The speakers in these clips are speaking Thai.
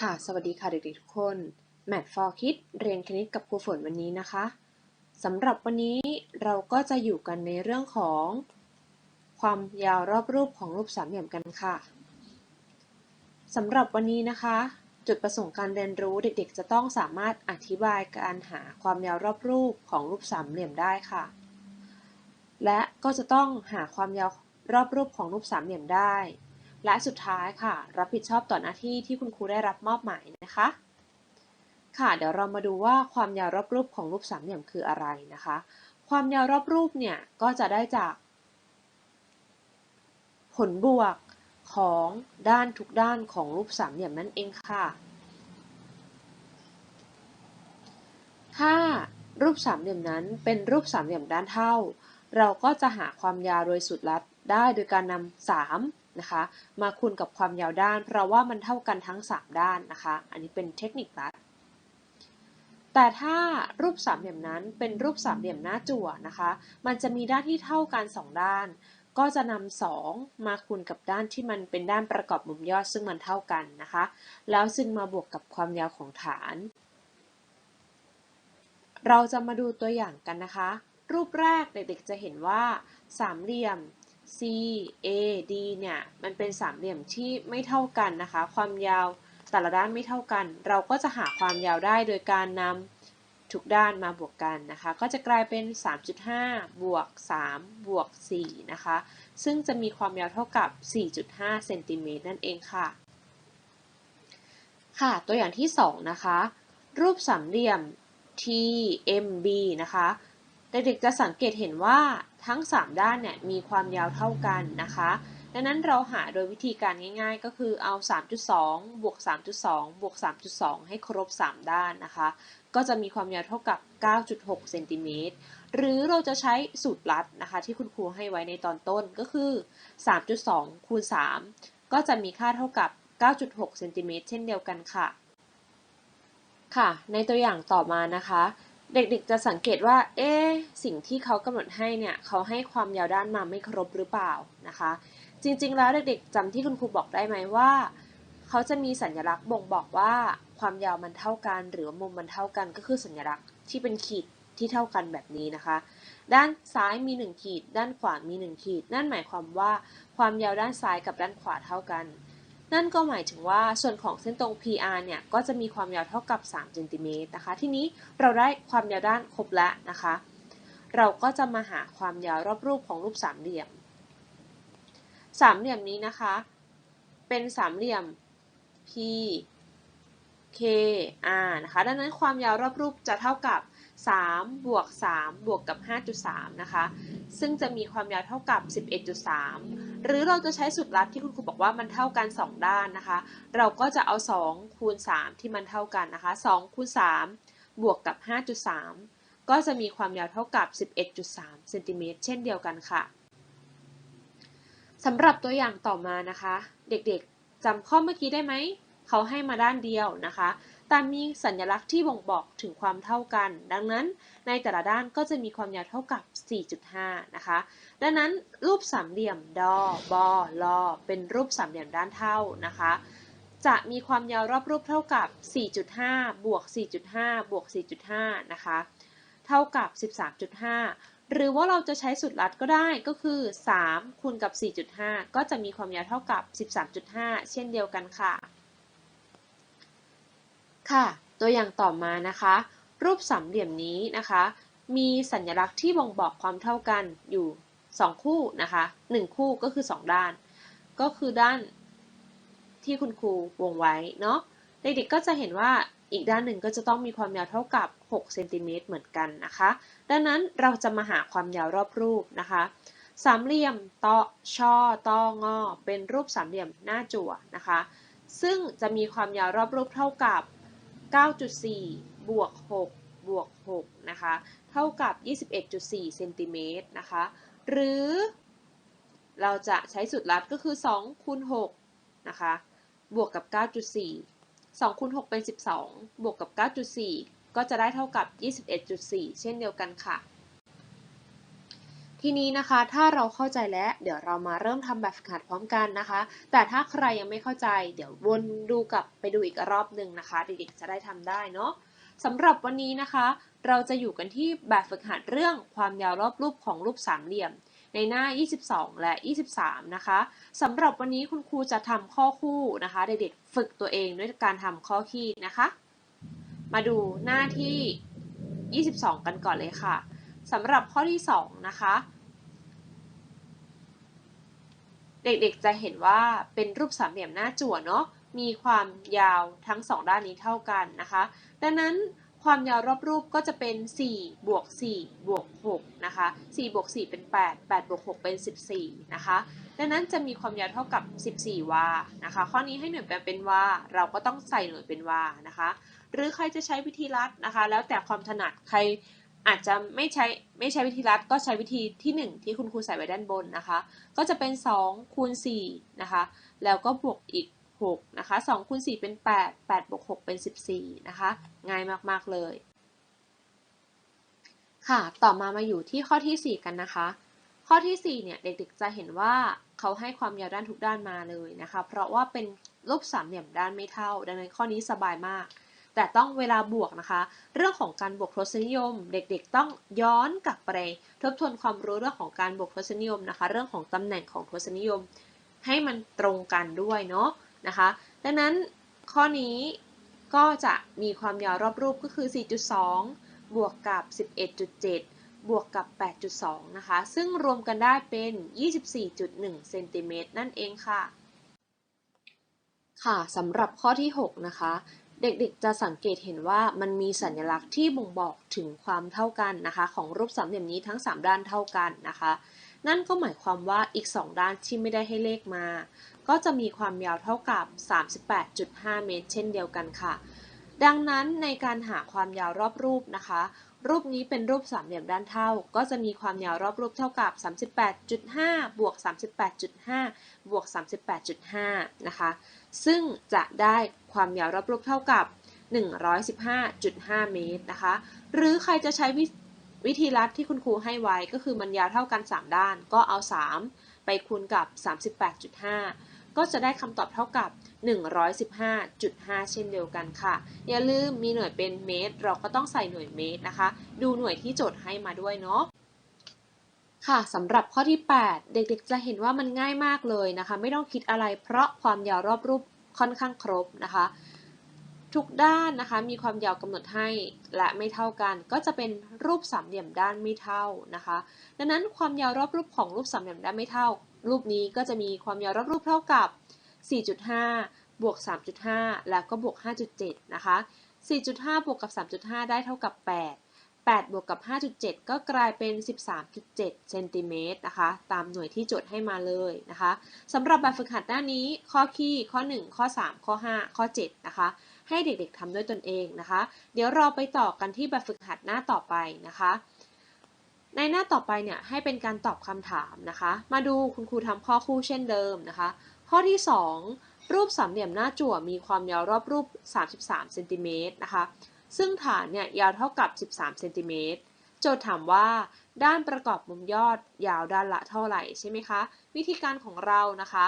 ค่ะ สวัสดีค่ะเด็กๆทุกคน Math for Kids เรียนคณิตกับครูฝนวันนี้นะคะ สำหรับวันนี้เราก็จะอยู่กันในเรื่องของ ความยาวรอบรูปของรูปสามเหลี่ยมกันค่ะ สำหรับวันนี้นะคะ จุดประสงค์การเรียนรู้เด็กๆ จะต้องสามารถอธิบายการหาความยาวรอบรูปของรูปสามเหลี่ยมได้ค่ะ และก็จะต้องหาความยาวรอบรูปของรูปสามเหลี่ยมได้ และสุดท้ายค่ะ รับผิดชอบต่อหน้าที่ที่คุณครูได้รับมอบหมายนะคะ ค่ะ เดี๋ยวเรามาดูว่าความยาวรอบรูปของรูปสามเหลี่ยมคืออะไรนะคะ ความยาวรอบรูปเนี่ยก็จะได้จาก ผลบวกของด้านทุกด้านของรูปสามเหลี่ยมนั่นเองค่ะ ถ้ารูปสามเหลี่ยมนั้นเป็นรูปสามเหลี่ยมด้านเท่า เราก็จะหาความยาวโดยสุดลัดได้โดยการนำ3 นะคะ มาคูณกับความยาวด้าน เพราะว่ามันเท่ากันทั้ง 3 ด้านนะคะ อันนี้เป็นเทคนิคลัด แต่ถ้ารูปสามเหลี่ยมนั้นเป็นรูปสามเหลี่ยมหน้าจั่วนะคะ มันจะมีด้านที่เท่ากัน 2 ด้าน ก็จะนำ2มาคูณกับด้านที่มันเป็นด้านประกอบมุมยอดซึ่งมันเท่ากันนะคะ แล้วจึงมาบวกกับความยาวของฐาน เราจะมาดูตัวอย่างกันนะคะ รูปแรกเด็กๆจะเห็นว่าสามเหลี่ยม C A D เนี่ยมันเป็นสามเหลี่ยมที่ไม่เท่ากันนะคะ ความยาวแต่ละด้านไม่เท่ากัน เราก็จะหาความยาวได้โดยการนำทุกด้านมาบวกกันนะคะ ก็จะกลายเป็น 3.5 บวก 3 บวก 4 นะคะ ซึ่งจะมีความยาวเท่ากับ 4.5 เซนติเมตรนั่นเองค่ะ ค่ะ ตัวอย่างที่ 2 นะคะ รูปสามเหลี่ยม TMB นะคะ เด็กๆจะสังเกตเห็นว่า ทั้ง 3 ด้านเนี่ยมีความยาวเท่ากันนะคะ ดังนั้นเราหาโดยวิธีการง่าย ๆ ก็คือเอา 3.2 บวก 3.2 บวก 3.2 ให้ครบ 3 ด้านนะคะ ก็จะมีความยาวเท่ากับ 9.6 เซนติเมตร หรือเราจะใช้สูตรลัดนะคะ ที่คุณครูให้ไว้ในตอนต้นก็คือ 3.2 คูณ 3 ก็จะมีค่าเท่ากับ 9.6 เซนติเมตรเช่นเดียวกันค่ะ ค่ะ ในตัวอย่างต่อมานะคะ เด็กๆจะสังเกตว่า เอ๊สิ่งที่เขากำหนดให้เนี่ย เขาให้ความยาวด้านมาไม่ครบหรือเปล่านะคะ จริงๆ แล้วเด็กๆจำที่คุณครูบอกได้ไหมว่า เขาจะมีสัญลักษณ์บ่งบอกว่าความยาวมันเท่ากัน หรือมุมมันเท่ากันก็คือสัญลักษณ์ที่เป็นขีดที่เท่ากันแบบนี้นะคะ ด้านซ้ายมี 1 ขีด ด้านขวามี 1 ขีด นั่นหมายความว่าความยาวด้านซ้ายกับด้านขวาเท่ากัน นั่นก็หมายถึงว่าส่วนของเส้นตรง PR เนี่ย ก็จะมีความยาวเท่ากับ3เซนติเมตรนะคะ ทีนี้เราได้ความยาวด้านครบแล้วนะคะ เราก็จะมาหาความยาวรอบรูปของรูปสามเหลี่ยม สามเหลี่ยมนี้นะคะ เป็นสามเหลี่ยม P K R นะคะ ดังนั้นความยาวรอบรูปจะเท่ากับ 3บวก3บวกกับ 5.3 นะคะ ซึ่งจะมีความยาวเท่ากับ 11.3 หรือเราจะใช้สูตรลัดที่คุณครูบอกว่ามันเท่ากัน 2 ด้านนะคะ เราก็จะเอา 2 คูณ 3 ที่มันเท่ากันนะคะ 2 คูณ 3 บวกกับ 5.3 ก็จะมีความยาวเท่ากับ 11.3 เซนติเมตรเช่นเดียวกันค่ะสำหรับตัวอย่างต่อมานะคะ เด็กๆจำข้อเมื่อกี้ได้ไหม เขาให้มาด้านเดียวนะคะ แต่มีสัญลักษณ์ที่บ่งบอกถึงความเท่ากัน ดังนั้นในแต่ละด้านก็จะมีความยาวเท่ากับ 4.5 นะคะ ดังนั้นรูปสามเหลี่ยมดอบอลอเป็นรูปสามเหลี่ยมด้านเท่านะคะ จะมีความยาวรอบรูปเท่ากับ 4.5 บวก 4.5 บวก 4.5 นะคะ เท่ากับ 13.5 หรือว่าเราจะใช้สูตรลัดก็ได้ก็คือ 3 คูณกับ 4.5 ก็จะมีความยาวเท่ากับ 13.5 เช่นเดียวกันค่ะ ค่ะ ตัวอย่างต่อมานะคะ รูปสามเหลี่ยมนี้นะคะ มีสัญลักษณ์ที่บ่งบอกความเท่ากันอยู่ 2 คู่นะคะ1คู่ก็คือ 2 ด้าน ก็คือด้านที่คุณครูวงไว้เนาะเด็กๆก็จะเห็นว่าอีกด้านหนึ่งก็จะต้องมีความยาวเท่ากับ6เซนติเมตรเหมือนกันนะคะ ดังนั้นเราจะมาหาความยาวรอบรูปนะคะ สามเหลี่ยมตอช่อตองอเป็นรูปสามเหลี่ยมหน้าจั่วนะคะ ซึ่งจะมีความยาวรอบรูปเท่ากับ 9.4 บวก 6 บวก 6 นะคะ เท่ากับ 21.4 เซนติเมตรนะคะ หรือเราจะใช้สูตรลัดก็คือ 2 คูณ 6 นะคะ บวกกับ 9.4 2คูณ6เป็น 12 บวกกับ 9.4 ก็จะได้เท่ากับ 21.4 เช่นเดียวกันค่ะ ทีนี้นะคะถ้าเราเข้าใจแล้ว เดี๋ยวเรามาเริ่มทำแบบฝึกหัดพร้อมกันนะคะ แต่ถ้าใครยังไม่เข้าใจ เดี๋ยววนดูกลับไปดูอีกรอบหนึ่งนะคะ เด็กๆจะได้ทำได้เนาะสำหรับวันนี้นะคะ เราจะอยู่กันที่แบบฝึกหัดเรื่องความยาวรอบรูปของรูปสามเหลี่ยม ในหน้า 22 และ 23 นะคะสำหรับวันนี้คุณครูจะทำข้อคู่นะคะ เด็กๆฝึกตัวเองด้วยการทำข้อคี่นะคะ มาดูหน้าที่ 22 กันก่อนเลยค่ะ สำหรับข้อที่ 2 นะคะ เด็กๆจะเห็นว่าเป็นรูปสามเหลี่ยมหน้าจั่วเนาะมีความยาวทั้ง 2 ด้านนี้เท่ากันนะคะ ดังนั้นความยาวรอบรูปก็จะเป็น 4 บวก 4 บวก 6 นะคะ 4 บวก 4 เป็น 8 8 บวก 6 เป็น 14 นะคะ ดังนั้นจะมีความยาวเท่ากับ 14 วา นะคะ ข้อนี้ให้หน่วยแปลเป็นวา เราก็ต้องใส่หน่วยเป็นวา นะคะ หรือใครจะใช้วิธีลัดนะคะ แล้วแต่ความถนัด ใคร อาจจะไม่ใช้ไม่ใช้วิธีลัดก็ใช้วิธีที่ 1 ที่คุณครูใส่ไว้ด้านบนนะคะ ก็จะเป็น2คูณ4นะคะ แล้วก็บวกอีก6นะคะ2คูณ4เป็น 8 8บวก6เป็น 14นะคะ ง่ายมากๆเลย ค่ะ ต่อมามาอยู่ที่ข้อที่ 4 กันนะคะ ข้อที่ 4 เนี่ย เด็กๆ จะเห็นว่าเขาให้ความยาวด้านทุกด้านมาเลยนะคะ เพราะว่าเป็นรูปสามเหลี่ยมด้านไม่เท่า ดังนั้นข้อนี้สบายมาก แต่ต้องเวลาบวกนะคะ เรื่องของการบวกทศนิยม เด็กๆ ต้องย้อนกลับไปทบทวนความรู้เรื่องของการบวกทศนิยมนะคะ เรื่องของตำแหน่งของทศนิยม ให้มันตรงกันด้วยเนาะนะคะ ดังนั้นข้อนี้ก็จะมีความยาวรอบรูปก็คือ 4.2 บวกกับ 11.7 บวกกับ 8.2 นะคะ ซึ่งรวมกันได้เป็น 24.1 เซนติเมตรนั่นเองค่ะ ค่ะสำหรับข้อที่ 6 นะคะ เด็กๆจะสังเกตเห็นว่ามันมีสัญลักษณ์ที่บ่งบอกถึงความเท่ากันนะคะ ของรูปสามเหลี่ยมนี้ทั้ง 3 ด้านเท่ากันนะคะ นั่นก็หมายความว่าอีก 2 ด้านที่ไม่ได้ให้เลขมา ก็จะมีความยาวเท่ากับ 38.5 เมตร เช่นเดียวกันค่ะ ดังนั้นในการหาความยาวรอบรูปนะคะ รูปนี้เป็นรูปสามเหลี่ยมด้านเท่า ก็จะมีความยาวรอบรูปเท่ากับ 38.5 บวก 38.5 บวก 38.5 นะคะ ซึ่งจะได้ความยาวรอบรูปเท่ากับ 115.5 เมตรนะคะ หรือใครจะใช้วิวธีลัดที่คุณครูให้ไว้ก็คือมันยาวเท่ากัน 3 ด้าน ก็เอา 3 ไปคูณกับ 38.5 ก็จะได้คำตอบเท่ากับ 115.5 เช่นเดียวกันค่ะ อย่าลืมมีหน่วยเป็นเมตร เราก็ต้องใส่หน่วยเมตรนะคะ ดูหน่วยที่โจทย์ให้มาด้วยเนาะค่ะสำหรับข้อที่ 8 เด็กๆ จะเห็นว่ามันง่ายมากเลยนะคะ ไม่ต้องคิดอะไรเพราะความยาวรอบรูปค่อนข้างครบนะคะ ทุกด้านนะคะมีความยาวกำหนดให้และไม่เท่ากัน ก็จะเป็นรูปสามเหลี่ยมด้านไม่เท่านะคะ ดังนั้นความยาวรอบรูปของรูปสามเหลี่ยมด้านไม่เท่า รูปนี้ก็จะมีความยาวรอบรูปเท่ากับ 4.5 บวก 3.5 แล้วก็บวก 5.7 นะคะ 4.5 บวกกับ 3.5 ได้เท่ากับ 8 8 บวกกับ 5.7 ก็กลายเป็น 13.7 เซนติเมตรนะคะ ตามหน่วยที่โจทย์ให้มาเลยนะคะ สำหรับแบบฝึกหัดหน้านี้ ข้อคี่ ข้อ 1 ข้อ 3 ข้อ 5 ข้อ 7 นะคะ ให้เด็กๆทำด้วยตนเองนะคะ เดี๋ยวเราไปต่อกันที่แบบฝึกหัดหน้าต่อไปนะคะ ในหน้าต่อไปเนี่ยให้เป็นการตอบคำถามนะคะ มาดูคุณครูทำข้อคู่เช่นเดิมนะคะ ข้อที่ 2 รูปสามเหลี่ยมหน้าจั่วมีความยาวรอบรูป 33เซนติเมตรนะคะ ซึ่งฐานเนี่ยยาวเท่ากับ 13เซนติเมตรโจทย์ถามว่าด้านประกอบมุมยอดยาวด้านละเท่าไหร่ใช่ไหมคะ วิธีการของเรานะคะ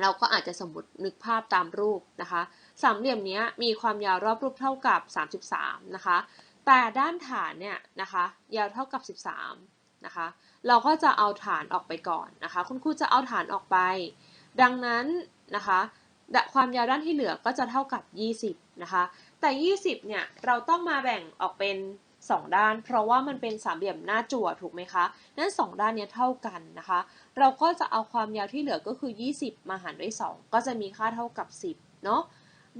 เราก็อาจจะสมมตินึกภาพตามรูปนะคะสามเหลี่ยมนี้มีความยาวรอบรูปเท่ากับ 33 นะคะ แต่ด้านฐานเนี่ยนะคะยาวเท่ากับ 13 นะคะ เราก็จะเอาฐานออกไปก่อนนะคะ คุณครูจะเอาฐานออกไป ดังนั้นนะคะความยาวด้านที่เหลือก็จะเท่ากับ 20 นะคะ แต่ 20 เนี่ย เราต้องมาแบ่งออกเป็น 2 ด้าน เพราะว่ามันเป็นสามเหลี่ยมหน้าจั่วถูกไหมคะนั้น2ด้านเนี้ยเท่ากันนะคะ เราก็จะเอาความยาวที่เหลือก็คือ 20 มาหารด้วย 2 ก็จะมีค่าเท่ากับ 10 เนาะ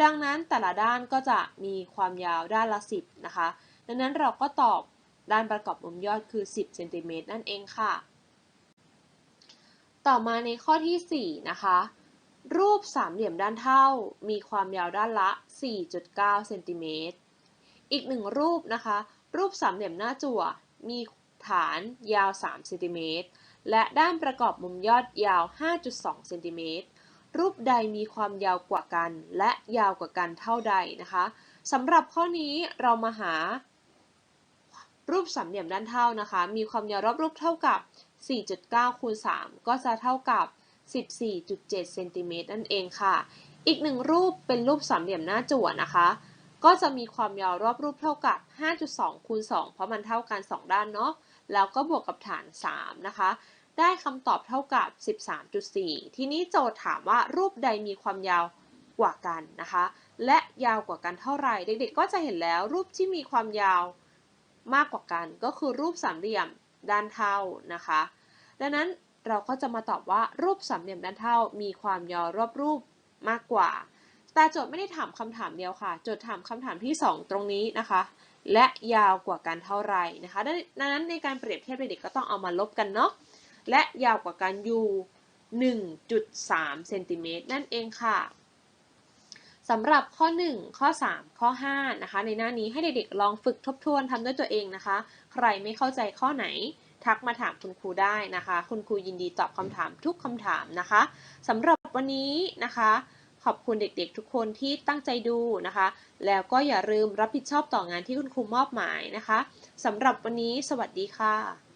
ดังนั้นแต่ละด้านก็จะมีความยาวด้านละ 10 นะคะ ดังนั้นเราก็ตอบด้านประกอบมุมยอดคือ 10 เซนติเมตรนั่นเองค่ะ ต่อมาในข้อที่ 4 นะคะ รูปสามเหลี่ยมด้านเท่า มีความยาวด้านละ 4.9 เซนติเมตร อีกหนึ่งรูปนะคะ รูปสามเหลี่ยมหน้าจั่ว มีฐานยาว 3 เซนติเมตร และด้านประกอบมุมยอดยาว 5.2 เซนติเมตร รูปใดมีความยาวกว่ากัน และยาวกว่ากันเท่าใดนะคะสำหรับข้อนี้เรามาหารูปสามเหลี่ยมด้านเท่านะคะ มีความยาวรอบรูปเท่ากับ 4.9คูณ3ก็จะเท่ากับ 14.7เซนติเมตรนั่นเองค่ะ อีกหนึ่งรูปเป็นรูปสามเหลี่ยมหน้าจั่วนะคะ ก็จะมีความยาวรอบรูปเท่ากับ 5.2คูณ2เพราะมันเท่ากัน 2 ด้านเนาะ แล้วก็บวกกับฐาน 3 นะคะ ได้คำตอบเท่ากับ 13.4 ทีนี้โจทย์ถามว่ารูปใดมีความยาวกว่ากันนะคะ และยาวกว่ากันเท่าไหร่ เด็กๆ ก็จะเห็นแล้วรูปที่มีความยาวมากกว่ากัน ก็คือรูปสามเหลี่ยม ด้านเท่านะคะ ดังนั้นเราก็จะมาตอบว่ารูปสามเหลี่ยมด้านเท่า มีความยาวรอบรูปมากกว่า แต่โจทย์ไม่ได้ถามคำถามเดียวค่ะ โจทย์ถามคำถามที่ 2 ตรงนี้นะคะ และยาวกว่ากันเท่าไหร่นะคะดังนั้นในการเปรียบเทียบเด็กๆก็ต้องเอามาลบกันเนาะ และยาวกว่ากันอยู่1.3เซนติเมตรนั่นเองค่ะ สำหรับข้อ 1 ข้อ 3 ข้อ5นะคะในหน้านี้ให้เด็กๆลองฝึกทบทวนทำด้วยตัวเองนะคะ ใครไม่เข้าใจข้อไหน ทักมาถามคุณครูได้นะคะ คุณครูยินดีตอบคำถามทุกคำถามนะคะสำหรับวันนี้นะคะ ขอบคุณเด็กๆทุกคนที่ตั้งใจดูนะคะ แล้วก็อย่าลืมรับผิดชอบต่องานที่คุณครูมอบหมายนะคะสำหรับวันนี้ สวัสดีค่ะ